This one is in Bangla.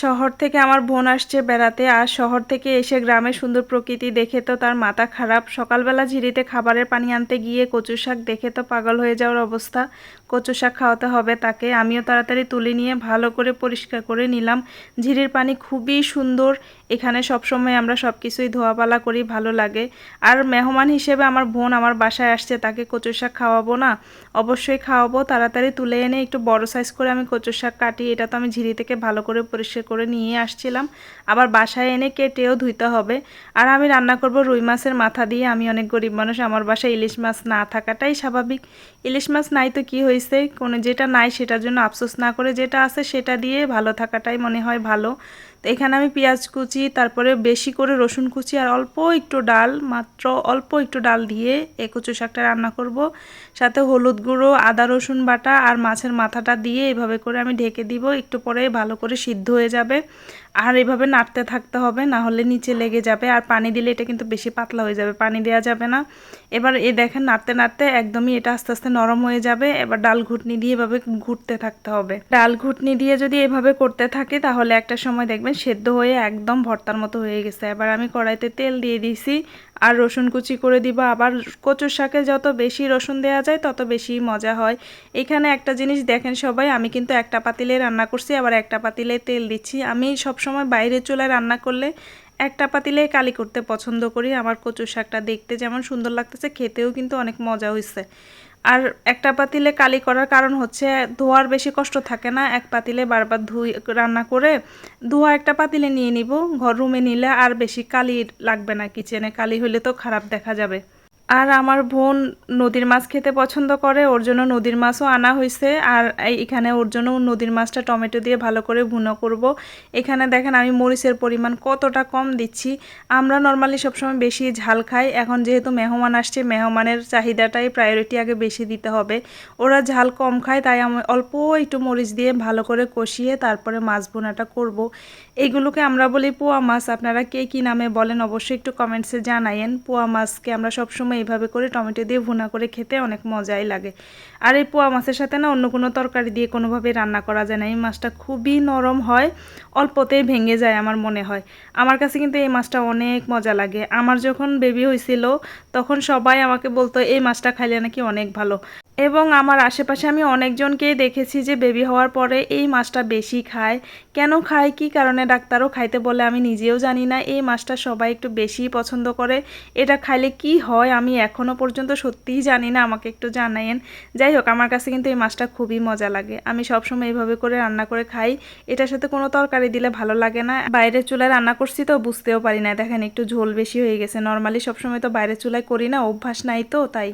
শহর থেকে আমার বোন আসছে বেড়াতে, আর শহর থেকে এসে গ্রামের সুন্দর প্রকৃতি দেখে তো তার মাথা খারাপ। সকালবেলা ঝিরিতে খাবারের পানি আনতে গিয়ে কচু শাক দেখে তো পাগল হয়ে যাওয়ার অবস্থা। কচু শাক খাওয়াতে হবে তাকে। আমিও তাড়াতাড়ি তুলে নিয়ে ভালো করে পরিষ্কার করে নিলাম। ঝিরির পানি খুবই সুন্দর। এখানে সবসময় আমরা সব কিছুই ধোয়াপালা করি, ভালো লাগে। আর মেহমান হিসেবে আমার বোন আমার বাসায় আসছে, তাকে কচু শাক খাওয়াবো না? অবশ্যই খাওয়াবো। তাড়াতাড়ি তুলে এনে একটু বড় সাইজ করে আমি কচু শাক কাটি। এটা তো আমি ঝিরি থেকে ভালো করে পরিষ্কার করে নিয়ে আসছিলাম। আবার বাসায় এনে কেটেও ধুইতে হবে। আর আমি রান্না করব রুই মাছের মাথা দিয়ে। আমি অনেক গরিব মানুষ। আমার বাসায় ইলিশ মাছ না থাকাটাই স্বাভাবিক। ইলিশ মাছ নাই তো কী হয়েছে? কোনো যেটা নাই সেটার জন্য আফসোস না করে যেটা আছে সেটা দিয়ে ভালো থাকাটাই মনে হয় ভালো। তো এখানে আমি পেঁয়াজ কুচি, তারপরে বেশি করে রসুন কুচি আর অল্প একটু ডাল, মাত্র অল্প একটু ডাল দিয়ে এ কচু শাকটা রান্না করব। সাথে হলুদ গুঁড়ো, আদা রসুন বাটা আর মাছের মাথাটা দিয়ে এভাবে করে আমি ঢেকে দিব, একটু পরে ভালো করে সিদ্ধ হয়ে যাবে। আর এভাবে নাড়তে থাকতে হবে, না হলে নিচে লেগে যাবে। আর পানি দিলে এটা কিন্তু বেশি পাতলা হয়ে যাবে, পানি দেওয়া যাবে না। এবার এ দেখেন নাড়তে নাড়তে একদমই এটা আস্তে আস্তে নরম হয়ে যাবে। এবার ডাল ঘুটনি দিয়ে এভাবে ঘুরতে থাকতে হবে। ডাল ঘুটনি দিয়ে যদি এভাবে করতে থাকে, তাহলে একটা সময় দেখবেন সেদ্ধ হয়ে একদম ভর্তার মতো হয়ে গেছে। এবার আমি কড়াইতে তেল দিয়ে দিছি আর রসুন কুচি করে দিব। আবার কচুর শাকে যত বেশি রসুন দেওয়া যায়, তত বেশি মজা হয়। এখানে একটা জিনিস দেখেন সবাই, আমি কিন্তু একটা পাতিলে রান্না করছি, আবার একটা পাতিলে তেল দিচ্ছি। আমি সবসময় বাইরে চুলায় রান্না করলে একটা পাতিলে কালি করতে পছন্দ করি। আমার কচুর শাকটা দেখতে যেমন সুন্দর লাগতেছে, খেতেও কিন্তু অনেক মজা হয়েছে আর একটা পাতিলে কালি করার কারণ হচ্ছে ধোয়ার বেশি কষ্ট থাকে না। এক পাতিলে বারবার ধুই, রান্না করে ধোয়া একটা পাতিলে নিয়ে নিব। ঘর রুমে নিলে আর বেশি কালি লাগবে না কিচেনে কালি হলে তো খারাপ দেখা যাবে। আর আমার বোন নদীর মাছ খেতে পছন্দ করে, ওর জন্য নদীর মাছও আনা হয়েছে আর এখানে ওর জন্য নদীর মাছটা টমেটো দিয়ে ভালো করে ভুনো করব। এখানে দেখেন আমি মরিচের পরিমাণ কতটা কম দিচ্ছি। আমরা নর্মালি সবসময় বেশি ঝাল খাই। এখন যেহেতু মেহমান আসছে, মেহমানের চাহিদাটাই প্রায়োরিটি আগে বেশি দিতে হবে। ওরা ঝাল কম খায়, তাই আমি অল্প একটু মরিচ দিয়ে ভালো করে কষিয়ে তারপরে মাছ ভুনাটা করব। এইগুলোকে আমরা বলি পোয়া মাছ। আপনারা কে কী নামে বলেন অবশ্যই একটু কমেন্টসে জানাইয়েন পোয়া মাছকে আমরা সবসময় এইভাবে করে টমেটো দিয়ে ভুনা করে খেতে অনেক মজাই লাগে। আর এই পোয়া মাছের সাথে না অন্য কোনো তরকারি দিয়ে কোনোভাবে রান্না করা যায় না। এই মাছটা খুবই নরম হয়, অল্পতেই ভেঙে যায় আমার মনে হয়। আমার কাছে কিন্তু এই মাছটা অনেক মজা লাগে। আমার যখন বেবি হয়েছিল তখন সবাই আমাকে বলতো, এই মাছটা খাইলে নাকি অনেক ভালো। এবং আমার আশেপাশে আমি অনেকজনকেই দেখেছি যে বেবি হওয়ার পরে এই মাছটা বেশি খায়। কেন খায়? কি কারণে? ডাক্তারও খাইতে বলে, আমি নিজেও জানি না। এই মাছটা সবাই একটু বেশিই পছন্দ করে। এটা খাইলে কি হয়? আমি এখনও পর্যন্ত সত্যিই জানি না। আমাকে একটু জানাইন যাই হোক, আমার কাছে কিন্তু এই মাছটা খুবই মজা লাগে। আমি সবসময় এইভাবে করে রান্না করে খাই। এটার সাথে কোনো তরকারি দিলে ভালো লাগে না। বাইরের চুলায় রান্না করছি তো বুঝতেও পারি না। দেখেন, একটু ঝোল বেশি হয়ে গেছে। নর্মালি সবসময় তো বাইরের চুলায় করি না, অভ্যাস নাই তো, তাই।